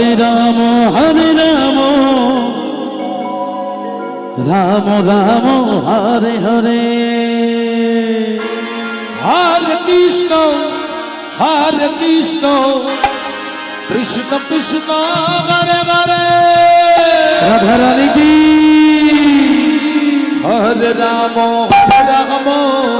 হরে রাম হরে রাম। রাম রাম হরে হরে। হরে কৃষ্ণ হরে কৃষ্ণ। কৃষ্ণ কৃষ্ণ হরে হরে। রাধারানী কি হরে রাম হরে রাম।